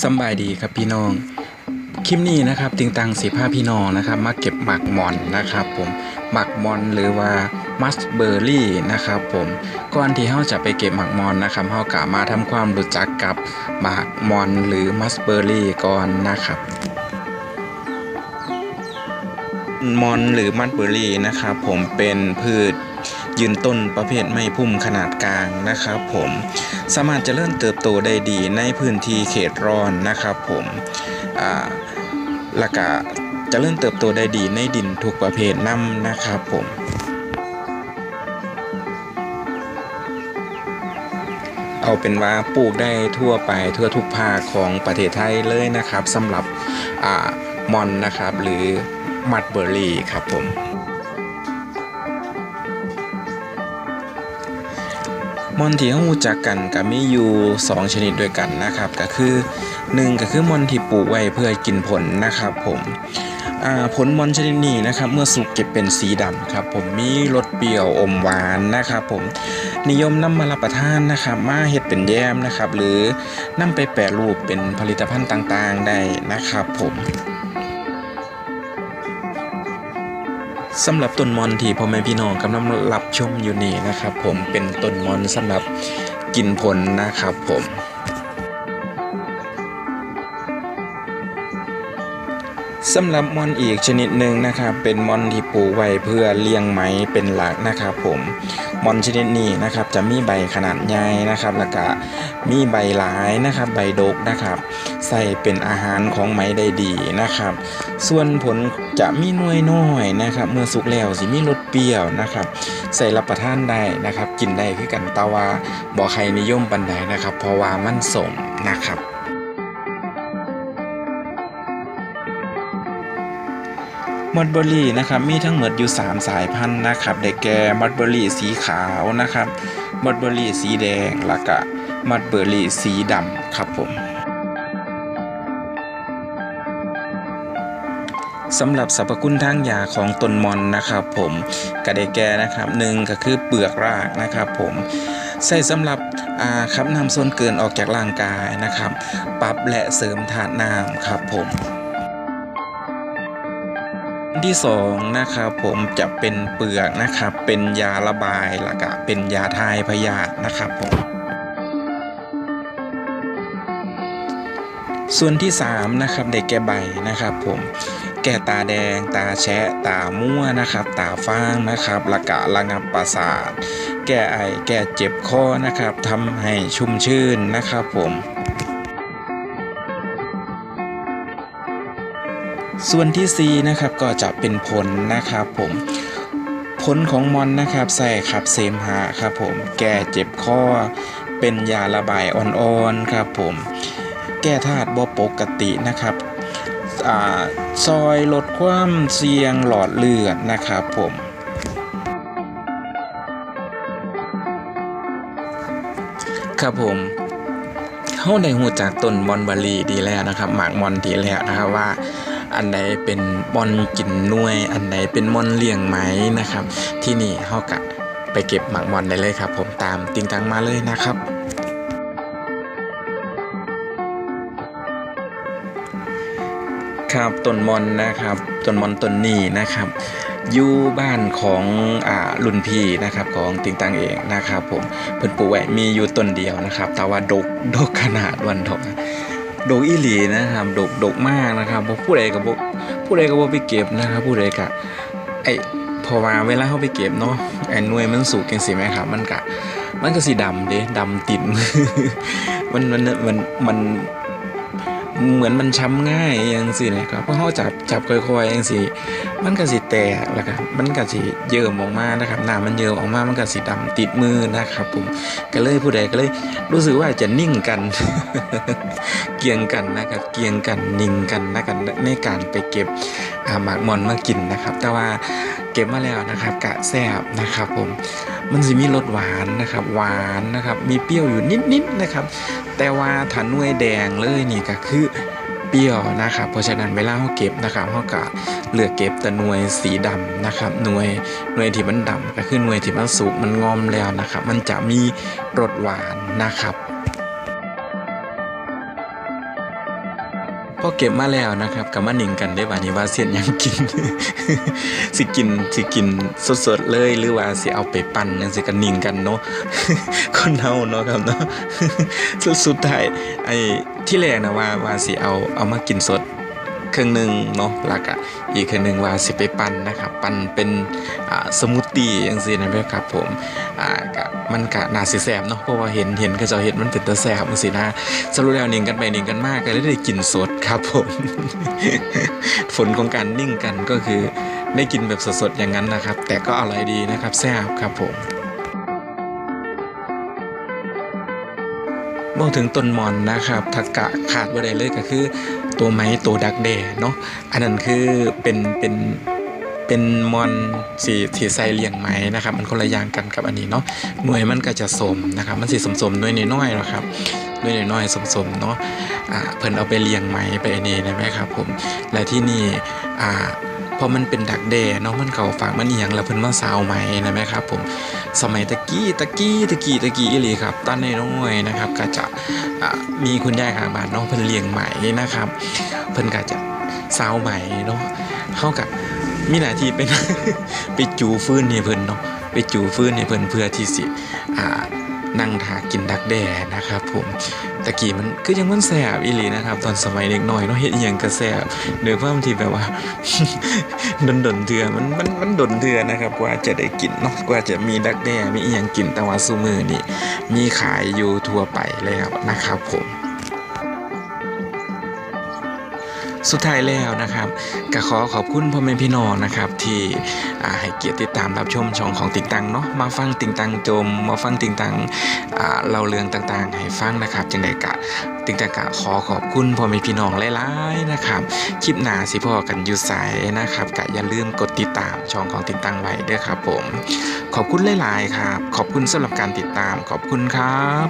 สบายดีครับพี่น้อง คลิปนี้นะครับติงตังสีผ้าพี่น้องนะครับ มาเก็บหมักมอนนะครับผมหมักมอนหรือว่ามัสเบอร์รี่นะครับผมก่อนที่เราจะไปเก็บหมักมอนนะครับเรากะมาทำความรู้จักกับหมักมอนหรือมัสเบอร์รี่ก่อนนะครับมอนหรือมัดเบอร์รี่นะครับผมเป็นพืช ยืนต้นประเภทไม้พุ่มขนาดกลางนะครับผมสามารถจะเริญเติบโตได้ดีในพื้นที่เขตร้อนนะครับผมอ่าและก็เริญเติบโตได้ดีในดินทุกประเภทน้ำนะครับผมเอาเป็นว่าปลูกได้ทั่วไปทั่วทุกภาคของประเทศไทยเลยนะครับสำหรับอ่ามอนนะครับหรือมัดเบอร์รี่ครับผม มอนที่เรารู้จักกันก็มีอยู่ 2 ชนิดด้วยกันนะครับ ก็คือ 1 ก็คือมอนที่ปลูกไว้เพื่อกินผลนะครับผมผลมอนชนิดนี้นะครับเมื่อสุกเก็บเป็นสีดำครับผมมีรสเปรี้ยวอมหวานนะครับผมนิยมนำมารับประทานนะครับ มาเฮ็ดเป็นแยมนะครับ หรือนำไปแปรรูปเป็นผลิตภัณฑ์ต่างๆได้นะครับผม สำหรับต้นมอนที่พ่อแม่พี่น้องกำลังรับชมอยู่นี่นะครับ ผมเป็นต้นมอนสำหรับกินผลนะครับผม สำหรับมอนอีกชนิดหนึ่งนะครับเป็นมอนที่ปลูกไว้เพื่อเลี้ยงไหมเป็นหลักนะครับผมมอนชนิดนี้นะครับจะมีใบขนาดใหญ่นะครับแล้วก็มีใบหลายนะครับใบดกนะครับ ใส่เป็นอาหารของไหมได้ดีนะครับ ส่วนผลจะมีหน่วยน้อยนะครับ เมื่อสุกแล้วสิมีรสเปรี้ยวนะครับ ใส่รับประทานได้นะครับ กินได้คือกันแตว่าบ่ใครนิยมปันใดนะครับ เพราะว่ามันสมนะครับ มอดเบอรี่นะครับมีทั้งหมดอยู่ 3 สายพันธุ์นะครับได้แก่มอดเบอรี่สีขาวนะครับมอดเบอรี่สีแดงแล้วก็มอดเบอรี่สีดำครับผมสำหรับสรรพคุณทางยาของต้นมอนนะครับผมก็ได้แก่นะครับหนึ่งก็คือเปลือกรากนะครับผมใส่สำหรับอ่าขับนำส่วนเกินออกจากร่างกายนะครับ ปรับและเสริมธาตุน้ำครับผม ที่สองนะครับผมจะเป็นเปลือกนะครับเป็นยาระบายแล้วก็เป็นยาทายพยาธินะครับผมส่วนที่3นะครับได้แก่ใบนะครับผมแก่ตาแดง ตาแชะตามั่วนะครับ ตาฟ้างนะครับละกะระงับประสาท แก้ไอแก้เจ็บคอนะครับทำให้ชุ่มชื่นนะครับผม ส่วนที่ 4 นะครับก็จะเป็นผลนะครับผมผลของมอนนะครับใส่ขับเสมหะครับผมแก้เจ็บคอเป็นยาระบายอ่อนๆครับผมแก้ธาตุบ่ปกตินะครับอ่าซอยลดความเสี่ยงหลอดเลือดนะครับผมครับผมเข้าได้หูจากต้นมอนบาลีดีแล้วนะครับ หมากมอนดีแล้วนะครับว่า อันใดเป็นมอนกินน่วย อันใดเป็นมอนเลี้ยงไหมนะครับ ที่นี่เขากะไปเก็บหมากมอนได้เลยครับ ผมตามติงตังมาเลยนะครับครับต้นมอนนะครับต้นมอนต้นนี้นะครับอยู่บ้านของอ่ารุ่นพี่นะครับของติงตังเองนะครับผมเพิ่นปลูกไว้มีอยู่ต้นเดียวนะครับ แต่ว่าดกดกขนาดวันทอง ดกอีหลีนะครับดกดกมากนะครับผู้ใดกับผู้ใดกับ่ไปเก็บนะครับ ผู้ใดกะไอพอมาเวลาเขาไปเก็บเนาะไอ้หน่วยมันสุกจังสิไหมครับ มันกะมันก็สีดำเด้ดำติดมือมันมันมันมัน เหมือนมันช้ำง่ายอย่างสินะครับเพราะเขาจับจับค่อยๆอย่างสิมันก็สิแตกแล้วก็มันก็สิเยิ้มออกมานะครับน้ำมันเยิ้มออกมามันก็สิดำติดมือนะครับผมก็เลยผู้ใดก็เลยรู้สึกว่าจะนิ่งกัน เกียงกันนะครับเกียงกันนิ่งกันนะครับในการไปเก็บอาหมากมอนมากินนะครับ แต่ว่า เก็บมาแล้วนะครับ กะแซบนะครับผมมันสิมีรสหวานนะครับ หวานนะครับ มีเปรี้ยวอยู่นิดๆนะครับ แต่ว่าถ้าหน่วยแดงเลยนี่ก็คือเปรี้ยวนะครับ เพราะฉะนั้นเวลาเราเก็บนะครับเราก็เลือกเก็บแต่หน่วยสีดำนะครับ หน่วยหน่วยที่มันดำก็คือหน่วยที่มันสุกมันงอมแล้วนะครับ มันจะมีรสหวานนะครับ พอเก็บมาแล้วนะครับกับมาหนิงกันได้บ่านี้ว่าเสียนยังกิน สิกินสิกินสดๆเลยหรือว่าสิเอาไปปั่นยังสิกันหนิงกันเนาะคนเฮาเนาะครับเนาะสุดสุดท้ายไอ้ที่แรกนะว่าว่าสิเอาเอามากินสด ครึ่งหนึ่งเนาะแล้วก็อีกครึ่งหนึ่งว่าสิไปปั่นนะครับ ปั่นเป็นสมูทตี้จังซี่นะครับผมอ่าก็มันก็น่าสิแซ่บเนาะเพราะว่าเห็นเห็นเขาเจ้าเฮ็ดมันเป็นตาแซ่บจังซี่นะสรุปแล้วนิ่งกันไปนิ่งกันมากก็เลยได้กินสดครับผมผลของการนิ่งกันก็คือได้กินแบบสดๆอย่างนั้นนะครับ แต่ก็อร่อยดีนะครับแซ่บครับผม บอกถึงต้นหมอนนะครับทักกะขาดบ่ได้เลยก็คือ ตัวไม้ตัวดักแด่เนาะอันนั้นคือเป็นเป็นเป็นมอนสีสีใสเลียงไม้นะครับ มันคนละอย่างกันกับอันนี้เนาะหน่วยมันก็จะสมนะครับ มันสีสมสมหน่วยน้อยๆนะครับหน่วยน้อยๆสมๆเนาะอ่าเพิ่นเอาไปเลียงไม้ไปอันนี้นะแม่ครับผมและที่นี่อ่า พอมันเป็นดักแด่เนาะมันเขาฝากมันเอียงแล้วเพิ่นมาซาวไม้นะแม่ครับผมสมัยตะกี้ตะกี้ตะกี้ตะกี้อีหลีครับตอนน้อยๆนะครับก็จะมีคุณยายข้างบ้านเนาะเพิ่นเลี้ยงไหม่นะครับ เพิ่นก็จะสาวไหมเนาะเฮากับมีหน้าที่เป็นไปจูฟื้นให้เพิ่นเนาะไปจูฟื้นให้เพิ่นเพื่อที่สิอ่า นั่งทากินดักแด่นะครับผมตะกี้มันคือยังมันแสบอีหลีนะครับ ตอนสมัยเด็กน้อยเนาะเฮ็ดอย่างกระแสบเดี๋ยวว่าบางทีแบบว่าดนดนเถื่อมันมันมันดนเถื่อนะครับกว่าจะได้กินเนาะกว่าจะมีดักแด้มีอีหยังกินแต่ว่าซูมือนี่มีขายอยู่ทั่วไปแล้วนะครับผม สุดท้ายแล้วนะครับก็ขอขอบคุณพ่อแม่พี่น้องนะครับที่ให้เกียรติติดตามรับชมช่องของติงตังเนาะมาฟังติงตังจม มาฟังติงตังอ่าเล่าเรื่องต่างๆ ให้ฟังนะครับจังไดกะติงตังกะขอขอบคุณพ่อแม่พี่น้องหลายๆนะครับคลิปหน้าสิพ่อกันอยู่ไสนะครับกะอย่าลืมกดติดตามช่องของติงตังไว้ด้วยครับผม ขอบคุณหลายๆครับขอบคุณสำหรับการติดตามขอบคุณครับ